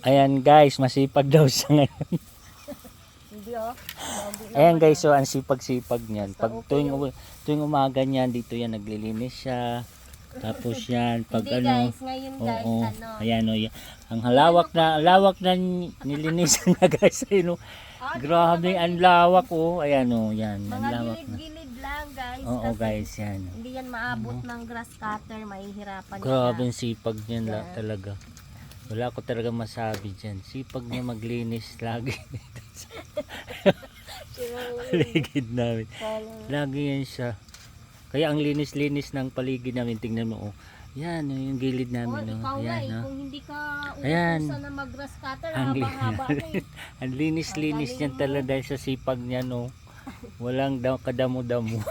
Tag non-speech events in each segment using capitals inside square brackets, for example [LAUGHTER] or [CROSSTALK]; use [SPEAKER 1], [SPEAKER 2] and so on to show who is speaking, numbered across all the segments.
[SPEAKER 1] Ayan guys, masipag daw siya ngayon.
[SPEAKER 2] Hindi oh.
[SPEAKER 1] Ayan guys, so ang sipag-sipag niyan. Pag tuwing, tuwing umaga niyan, dito yan naglilinis siya. Tapos [LAUGHS] yan, pag
[SPEAKER 2] Hindi
[SPEAKER 1] ano,
[SPEAKER 2] guys, ngayon guys,
[SPEAKER 1] oo,
[SPEAKER 2] ano.
[SPEAKER 1] ayan o, yan. ang halawak na, lawak na ni- nilinisan na [LAUGHS] guys, ayun o.
[SPEAKER 2] Ah,
[SPEAKER 1] Grabe, ang lawak o, ayan o, yan, ang
[SPEAKER 2] Mga
[SPEAKER 1] lawak na.
[SPEAKER 2] gilid-gilid lang guys.
[SPEAKER 1] Oo
[SPEAKER 2] kasi
[SPEAKER 1] guys, yan.
[SPEAKER 2] Hindi yan maabot ng grass cutter, mahihirapan
[SPEAKER 1] Grabe ang sipag niyan la, talaga. Wala ko talaga masabi dyan. Sipag niya maglinis lagi. paligid namin. Lagi yan siya. Kaya ang linis-linis ng paligid namin, tingnan mo, oh. Yan, oh, yung gilid
[SPEAKER 2] Oh,
[SPEAKER 1] namin,
[SPEAKER 2] ikaw
[SPEAKER 1] oh.
[SPEAKER 2] nga
[SPEAKER 1] Ayan,
[SPEAKER 2] eh,
[SPEAKER 1] oh.
[SPEAKER 2] kung hindi ka uutusan na mag-grass cutter, haba-haba mo eh. [LAUGHS]
[SPEAKER 1] Ang linis-linis niyan talaga dahil sa sipag niya, no. Walang kadamo-damo.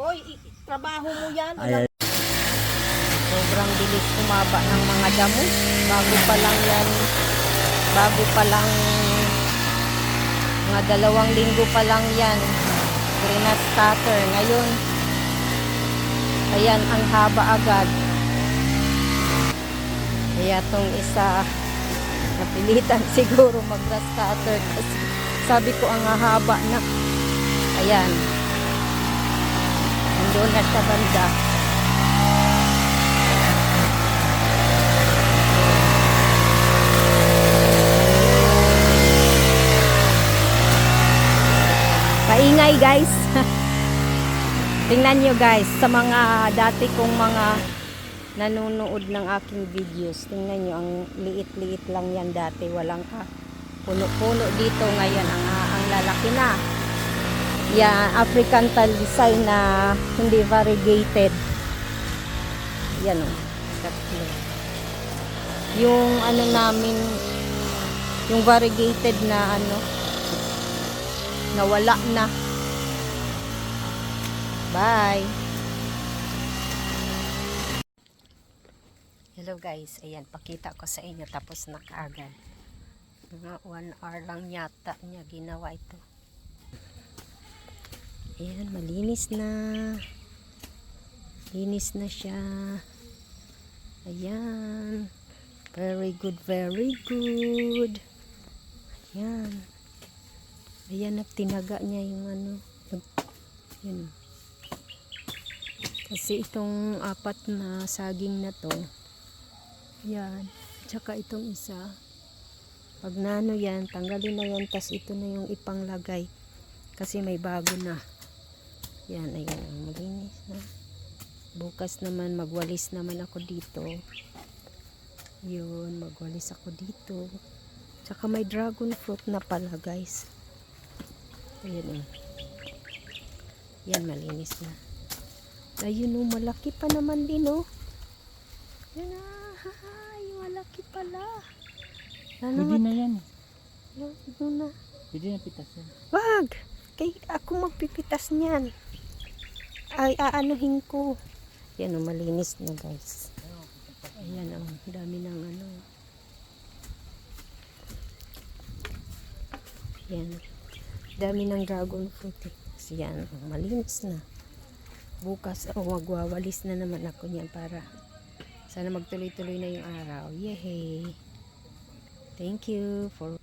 [SPEAKER 2] Oy, trabaho mo yan.
[SPEAKER 1] Ayan.
[SPEAKER 2] Sobrang bilis kumaba ng mga damo. Bago pa lang yan, bago pa lang, mga dalawang linggo pa lang yan. Grass cutter. Ngayon, ayan, ang haba agad. Kaya tong isa, napilitan [LAUGHS] siguro mag-grass cutter kasi sabi ko ang hahaba na. Ayan. Nandun na sa banda. Paingay guys. [LAUGHS] Tingnan nyo guys, sa mga dati kong mga nanonood ng aking videos. Tingnan nyo, ang liit-liit lang yan dati. Walang ka puno-puno dito. Ngayon, ang, ang lalaki na. Yan, African talisay na hindi variegated. Yan o. Tatlo. Yung ano namin, yung variegated na ano, nawala na. Bye! Hello guys, ayan, pakita ko sa inyo tapos na kaagad. Mga 1 hour lang yata niya ginawa ito. Ayan, malinis na. Linis na siya. Ayan. Very good, very good. Ayan. Ayan, nagtinaga niya yung ano. Yun. Kasi itong apat na saging na to, yan. Tsaka itong isa, pag nano yan, tanggalin na yan, tas ito na yung ipanglagay. Kasi may bago na. Yan, ayan, ang malinis na. Bukas naman, magwalis naman ako dito. Yun, magwalis ako dito. Tsaka may dragon fruit na pala, guys. Ayan, oh. Yan, malinis na. Ayun, oh, malaki pa naman din, oh. Yan, ah, hahay, malaki pala. Ano
[SPEAKER 1] Pwede na yan.
[SPEAKER 2] Ano na?
[SPEAKER 1] Pwede na pitas yan.
[SPEAKER 2] Wag! Kay ako magpipitas niyan. Ay, aanuhin ko. Yan, oh, malinis na, guys. Ayan, oh, dami ng ano. Yan. Dami ng dragon fruit. Eh. Kasi yan, oh, malinis na. Bukas, oh, magwawalis na naman ako niyan para sana magtuloy-tuloy na yung araw. Yehey! Thank you for